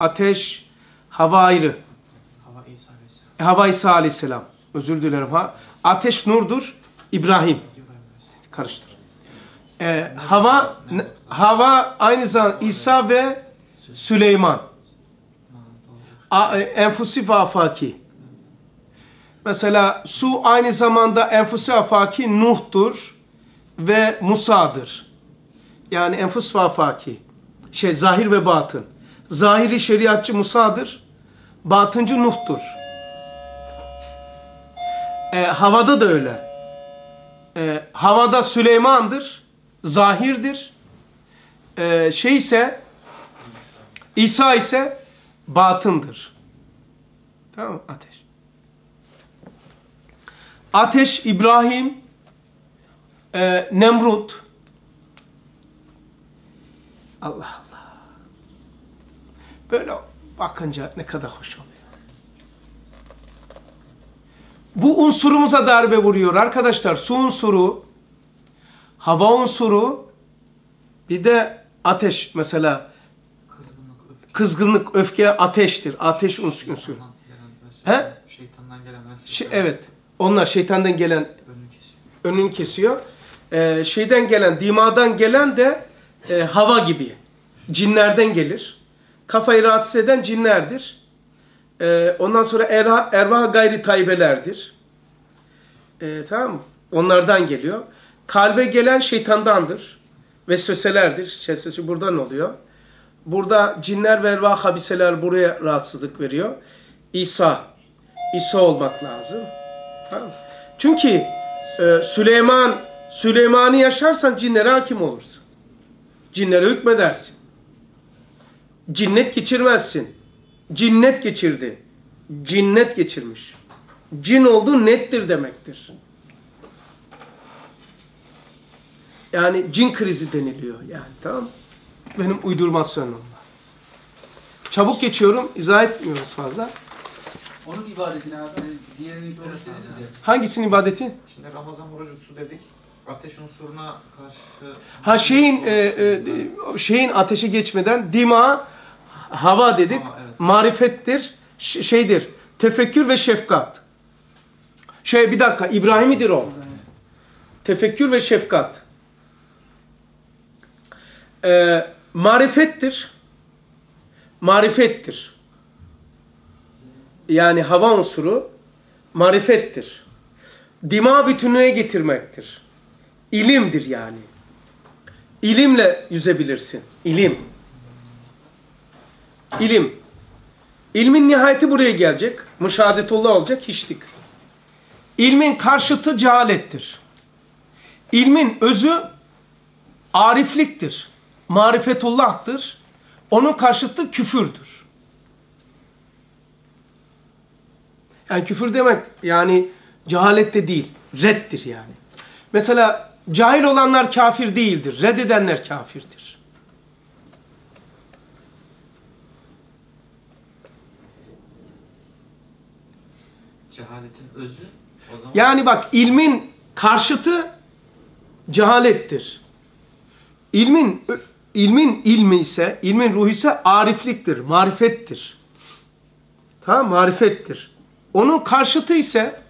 Ateş, hava ayrı. Hava İsa Aleyhisselam. Hava İsa Aleyhisselam. Özür dilerim. Ha. Ateş nurdur. İbrahim. Karıştır. Ee, hava hava aynı zamanda İsa ve Süleyman. A, e, enfusi ve afaki. Mesela su aynı zamanda enfusi afaki Nuh'tur ve Musa'dır. Yani enfus ve afaki. Şey zahir ve batın. Zahiri şeriatçı Musa'dır. Batıncı Nuh'tur. Ee, havada da öyle. Ee, havada Süleyman'dır. Zahirdir. Ee, şey ise İsa ise batındır. Tamam? Ateş. Ateş İbrahim, e, Nemrut. Allah Allah. Böyle bakınca ne kadar hoş oluyor. Bu unsurumuza darbe vuruyor arkadaşlar. Su unsuru, hava unsuru, bir de ateş mesela Kızgınlık, öfke. kızgınlık, öfke ateştir. Ateş uns- unsuru. Vesvese- He? Şeytandan gelen vesvese. Şey, evet. Onlar şeytandan gelen Önünü kesiyor. önünü kesiyor. Ee, şeyden gelen, dimadan gelen de e, hava gibi. Cinlerden gelir. Kafayı rahatsız eden cinlerdir. Ee, ondan sonra erha, ervah gayri taybelerdir. Ee, tamam mı? Onlardan geliyor. Kalbe gelen şeytandandır. Vesveselerdir. Vesvese buradan oluyor. Burada cinler ve ervah habiseler buraya rahatsızlık veriyor. İsa. İsa olmak lazım. Tamam? Çünkü e, Süleyman Süleyman'ı yaşarsan cinlere hakim olursun. Cinlere hükmedersin. Cinnet geçirmezsin. Cinnet geçirdi. Cinnet geçirmiş. Cin olduğu nettir demektir. Yani cin krizi deniliyor yani tamam? Benim uydurmasyonum. Çabuk geçiyorum. izah etmiyoruz fazla. Onun ibadetini abi. Hani diğerininki oruç dediniz ya. Hangisinin ibadeti? Şimdi Ramazan orucu dedik. Ateş unsuruna karşı Ha şeyin e, e, şeyin ateşe geçmeden dima hava dedik. Hava, evet. Marifettir. şeydir. Tefekkür ve şefkat. Şey bir dakika İbrahim'idir o. Tefekkür ve şefkat. Ee, marifettir. Marifettir. Yani hava unsuru marifettir. Dima bütünlüğe getirmektir. İlimdir yani. İlimle yüzebilirsin. İlim. İlim. İlmin nihayeti buraya gelecek. Müşahadetullah olacak hiçlik. İlmin karşıtı cehalettir. İlmin özü arifliktir. Marifetullah'tır. Onun karşıtı küfürdür. Yani küfür demek yani cehalet de değil. Reddir yani. Mesela cahil olanlar kafir değildir. Reddedenler kafirdir. Cehaletin özü o zaman Yani bak ilmin karşıtı cehalettir. İlmin ilmin ilmi ise, ilmin ruhu ise arifliktir, marifettir. Tamam marifettir. Onun karşıtı ise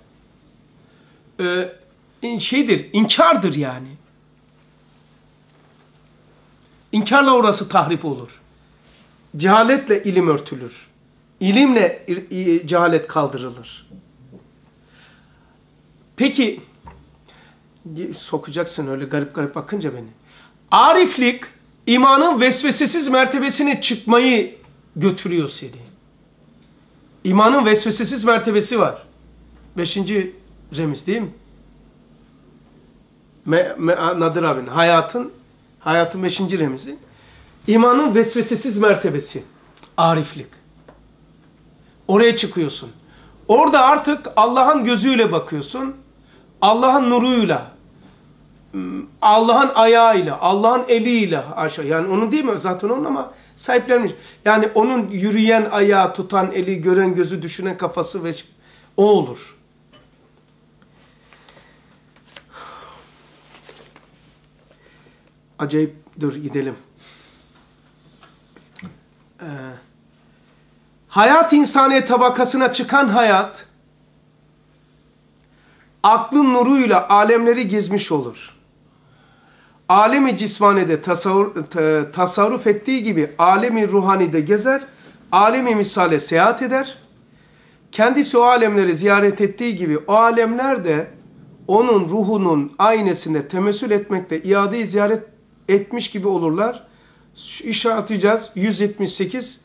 e, şeydir, inkardır yani. İnkarla orası tahrip olur. Cehaletle ilim örtülür. İlimle cehalet kaldırılır. Peki sokacaksın öyle garip garip bakınca beni. Ariflik imanın vesvesesiz mertebesine çıkmayı götürüyor seni. İmanın vesvesesiz mertebesi var. Beşinci remiz değil mi? Me, me, Nadir abinin hayatın hayatın beşinci remizi. İmanın vesvesesiz mertebesi. Ariflik. Oraya çıkıyorsun. Orada artık Allah'ın gözüyle bakıyorsun. Allah'ın nuruyla, Allah'ın ayağıyla, Allah'ın eliyle aşağı. Yani onun değil mi? Zaten onun ama sahiplenmiş. Yani onun yürüyen ayağı, tutan eli, gören gözü, düşünen kafası ve o olur. Acayip dur gidelim. Ee, Hayat insaniye tabakasına çıkan hayat aklın nuruyla alemleri gezmiş olur. Alemi cismanede tasavvur, ta- tasarruf ettiği gibi alemi ruhanide gezer, alemi misale seyahat eder. Kendisi o alemleri ziyaret ettiği gibi o alemler de onun ruhunun aynesinde temessül etmekte iadeyi ziyaret etmiş gibi olurlar. İşe atacağız 178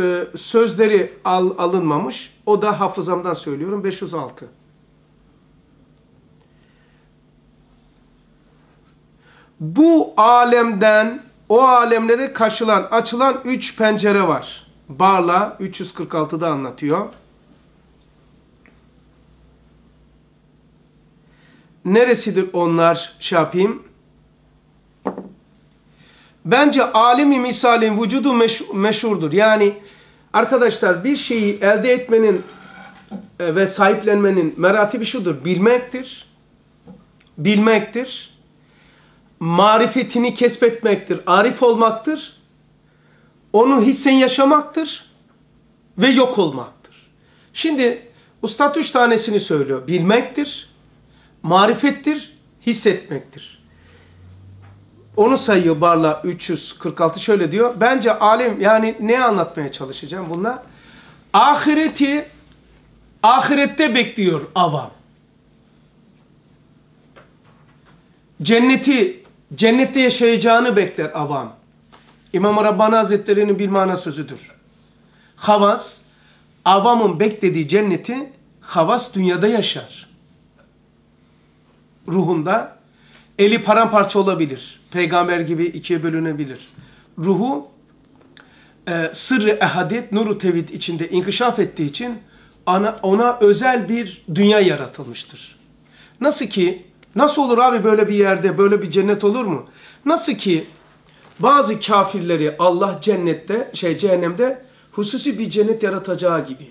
e, sözleri al, alınmamış. O da hafızamdan söylüyorum 506. Bu alemden o alemlere karşılan açılan üç pencere var. Barla 346'da anlatıyor. Neresidir onlar şey yapayım? Bence alemi misalin vücudu meş- meşhurdur. Yani arkadaşlar bir şeyi elde etmenin e, ve sahiplenmenin meratibi şudur. Bilmektir. Bilmektir. Marifetini kesbetmektir. Arif olmaktır. Onu hissen yaşamaktır. Ve yok olmaktır. Şimdi Ustad üç tanesini söylüyor. Bilmektir. Marifettir. Hissetmektir. Onu sayıyor Barla 346 şöyle diyor. Bence alim yani ne anlatmaya çalışacağım bununla? Ahireti ahirette bekliyor avam. Cenneti cennette yaşayacağını bekler avam. İmam Rabbani Hazretleri'nin bir mana sözüdür. Havas avamın beklediği cenneti havas dünyada yaşar. Ruhunda eli paramparça olabilir. Peygamber gibi ikiye bölünebilir. Ruhu e, sırrı ehadiyet, nuru tevhid içinde inkişaf ettiği için ona, ona özel bir dünya yaratılmıştır. Nasıl ki, nasıl olur abi böyle bir yerde, böyle bir cennet olur mu? Nasıl ki bazı kafirleri Allah cennette, şey cehennemde hususi bir cennet yaratacağı gibi.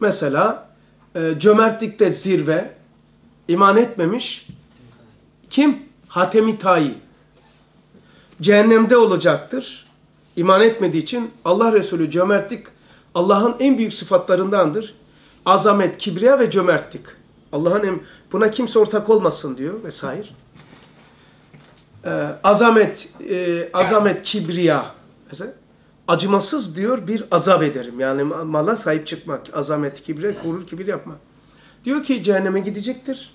Mesela e, cömertlikte zirve, iman etmemiş, kim? Hatemi Tayi. Cehennemde olacaktır. İman etmediği için Allah Resulü cömertlik Allah'ın en büyük sıfatlarındandır. Azamet, kibriya ve cömertlik. Allah'ın en, buna kimse ortak olmasın diyor vesaire. Ee, azamet, e, azamet, kibriya. Mesela acımasız diyor bir azap ederim. Yani mala sahip çıkmak, azamet, kibriya, gurur, kibir yapmak. Diyor ki cehenneme gidecektir.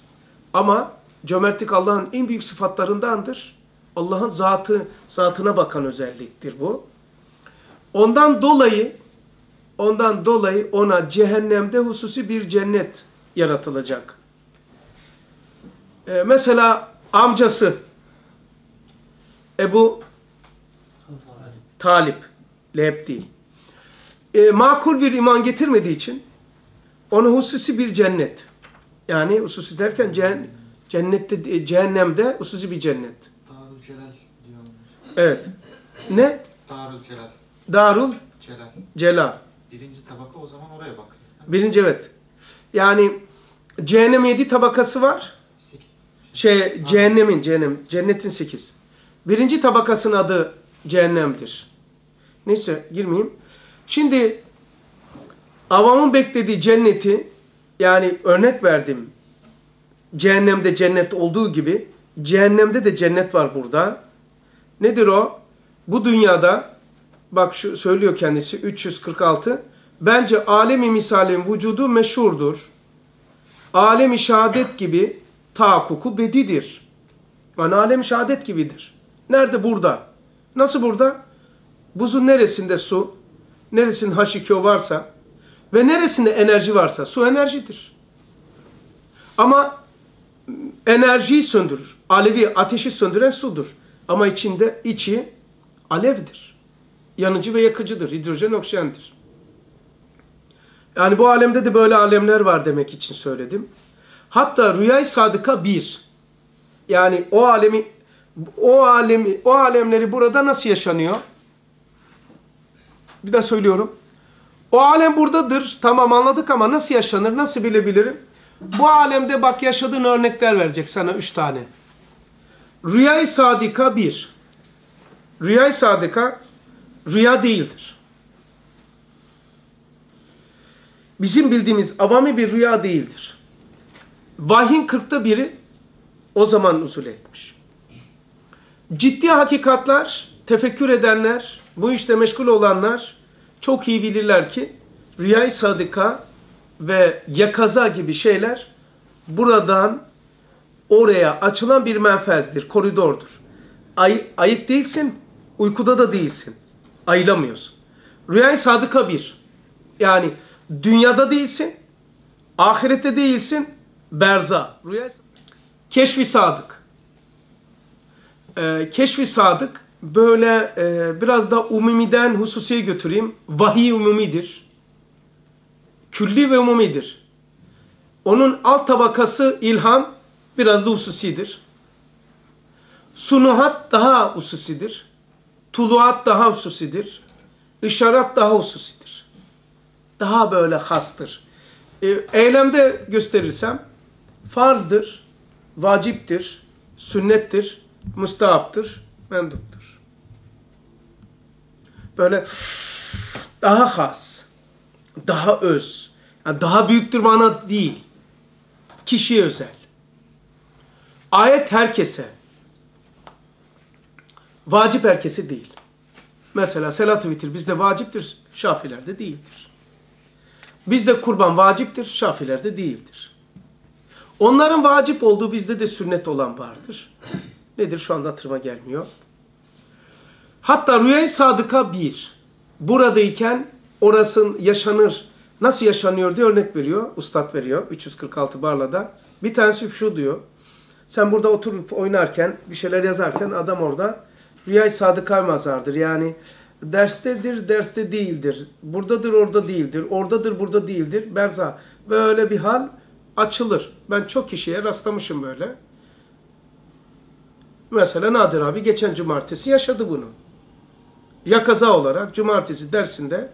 Ama cömertlik Allah'ın en büyük sıfatlarındandır. Allah'ın zatı, zatına bakan özelliktir bu. Ondan dolayı ondan dolayı ona cehennemde hususi bir cennet yaratılacak. Ee, mesela amcası Ebu Talip Leheb değil. Ee, makul bir iman getirmediği için ona hususi bir cennet. Yani hususi derken cehen, cennette, cehennemde hususi bir cennet. Darül Celal diyorlar. Evet. Ne? Darül Celal. Darul Celal. Celal. Birinci tabaka o zaman oraya bakıyor. Birinci evet. Yani cehennem yedi tabakası var. 8. Şey cehennemin cehennem cennetin sekiz. Birinci tabakasının adı cehennemdir. Neyse girmeyeyim. Şimdi avamın beklediği cenneti yani örnek verdim. Cehennemde cennet olduğu gibi cehennemde de cennet var burada. Nedir o? Bu dünyada bak şu söylüyor kendisi 346. Bence alemi misalin vücudu meşhurdur. Alemi şehadet gibi tahakkuku bedidir. Yani alem şehadet gibidir. Nerede? Burada. Nasıl burada? Buzun neresinde su, neresinde H2O varsa ve neresinde enerji varsa su enerjidir. Ama enerjiyi söndürür. Alevi ateşi söndüren sudur. Ama içinde içi alevdir. Yanıcı ve yakıcıdır. Hidrojen oksijendir. Yani bu alemde de böyle alemler var demek için söyledim. Hatta rüyay sadıka bir. Yani o alemi o alemi o alemleri burada nasıl yaşanıyor? Bir daha söylüyorum. O alem buradadır. Tamam anladık ama nasıl yaşanır? Nasıl bilebilirim? Bu alemde bak yaşadığın örnekler verecek sana üç tane. Rüyay sadika bir. Rüyay sadika rüya değildir. Bizim bildiğimiz avami bir rüya değildir. Vahyin kırkta biri o zaman nuzul etmiş. Ciddi hakikatlar, tefekkür edenler, bu işte meşgul olanlar çok iyi bilirler ki rüyayı sadıka ve yakaza gibi şeyler buradan oraya açılan bir menfezdir, koridordur. Ay, ayık değilsin, uykuda da değilsin. Ayılamıyorsun. Rüyayı sadıka bir. Yani dünyada değilsin, ahirette değilsin, berza. Rüya Keşfi sadık. Ee, keşfi sadık böyle e, biraz da umumiden hususiye götüreyim. Vahiy umumidir. Külli ve umumidir. Onun alt tabakası ilham biraz da hususidir. Sunuhat daha hususidir. Tuluat daha hususidir. İşaret daha hususidir. Daha böyle hastır. E, eylemde gösterirsem farzdır, vaciptir, sünnettir, müstahaptır, menduptur. Böyle daha has, daha öz, yani daha büyüktür mana değil. Kişiye özel. Ayet herkese, vacip herkese değil. Mesela selat-ı vitir bizde vaciptir, şafilerde değildir. Bizde kurban vaciptir, şafilerde değildir. Onların vacip olduğu bizde de sünnet olan vardır. Nedir şu anda hatırıma gelmiyor. Hatta rüyayı sadıka bir. Buradayken orasın yaşanır. Nasıl yaşanıyor diye örnek veriyor. Ustad veriyor. 346 Barla'da. Bir tanesi şu diyor. Sen burada oturup oynarken, bir şeyler yazarken adam orada rüyayı sadıka mazardır. Yani derstedir, derste değildir. Buradadır, orada değildir. Oradadır, burada değildir. Berza. Böyle bir hal açılır. Ben çok kişiye rastlamışım böyle. Mesela Nadir abi geçen cumartesi yaşadı bunu. Ya kaza olarak cumartesi dersinde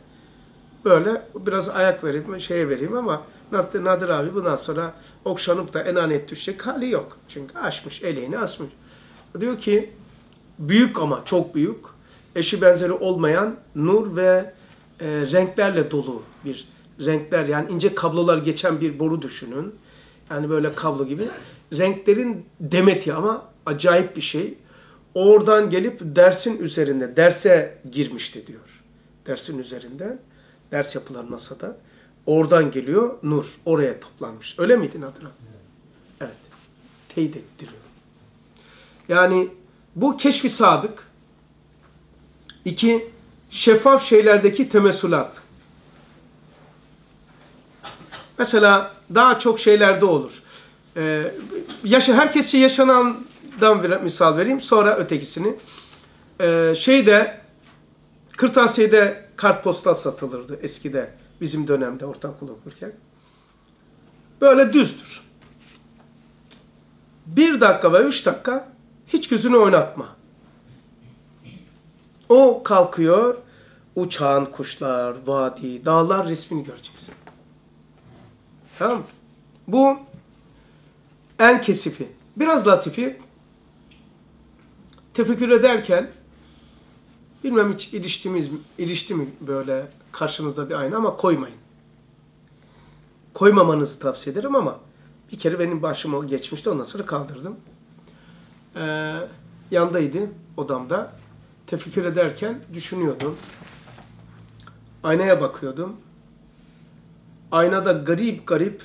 böyle biraz ayak vereyim, şeye vereyim ama Nadir, Nadir abi bundan sonra okşanıp da enanet düşecek hali yok. Çünkü açmış, eleğini açmış. Diyor ki büyük ama çok büyük, eşi benzeri olmayan nur ve e, renklerle dolu bir renkler yani ince kablolar geçen bir boru düşünün. Yani böyle kablo gibi. Renklerin demeti ama acayip bir şey. Oradan gelip dersin üzerinde, derse girmişti diyor. Dersin üzerinde, ders yapılan masada. Oradan geliyor nur, oraya toplanmış. Öyle miydi abi? Evet. Teyit ettiriyor. Yani bu keşfi sadık. İki, şeffaf şeylerdeki temessülat. Mesela daha çok şeylerde olur. Ee, yaşa, herkesçe yaşanandan bir misal vereyim. Sonra ötekisini. Ee, şeyde kırtasiyede kartpostal satılırdı eskide. Bizim dönemde ortaokul okurken. Böyle düzdür. Bir dakika ve üç dakika hiç gözünü oynatma. O kalkıyor, uçan kuşlar, vadi, dağlar resmini göreceksin. Tamam? Bu en kesifi. Biraz latifi. Tefekkür ederken bilmem hiç iliştimiz, ilişti mi böyle karşınızda bir ayna ama koymayın. Koymamanızı tavsiye ederim ama bir kere benim başıma geçmişti ondan sonra kaldırdım. Ee, yandaydı odamda. Tefekkür ederken düşünüyordum. Aynaya bakıyordum aynada garip garip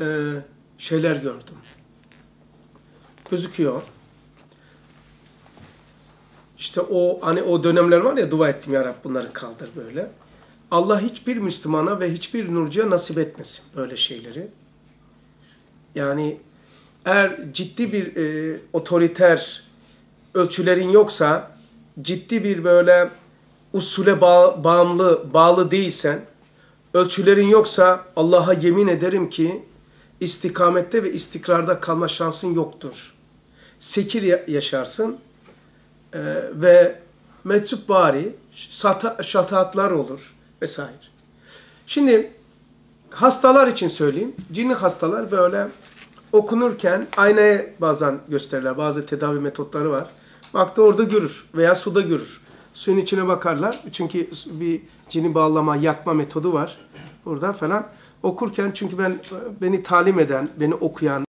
e, şeyler gördüm. Gözüküyor. İşte o hani o dönemler var ya dua ettim ya Rab bunları kaldır böyle. Allah hiçbir Müslümana ve hiçbir nurcuya nasip etmesin böyle şeyleri. Yani eğer ciddi bir e, otoriter ölçülerin yoksa, ciddi bir böyle usule bağ, bağımlı, bağlı değilsen, ölçülerin yoksa Allah'a yemin ederim ki istikamette ve istikrarda kalma şansın yoktur. Sekir yaşarsın e, ve meczup bari şataatlar olur vesaire. Şimdi hastalar için söyleyeyim. Cinli hastalar böyle okunurken aynaya bazen gösterirler. Bazı tedavi metotları var. Baktı orada görür veya suda görür. Suyun içine bakarlar. Çünkü bir cini bağlama, yakma metodu var. burada falan okurken çünkü ben beni talim eden, beni okuyan,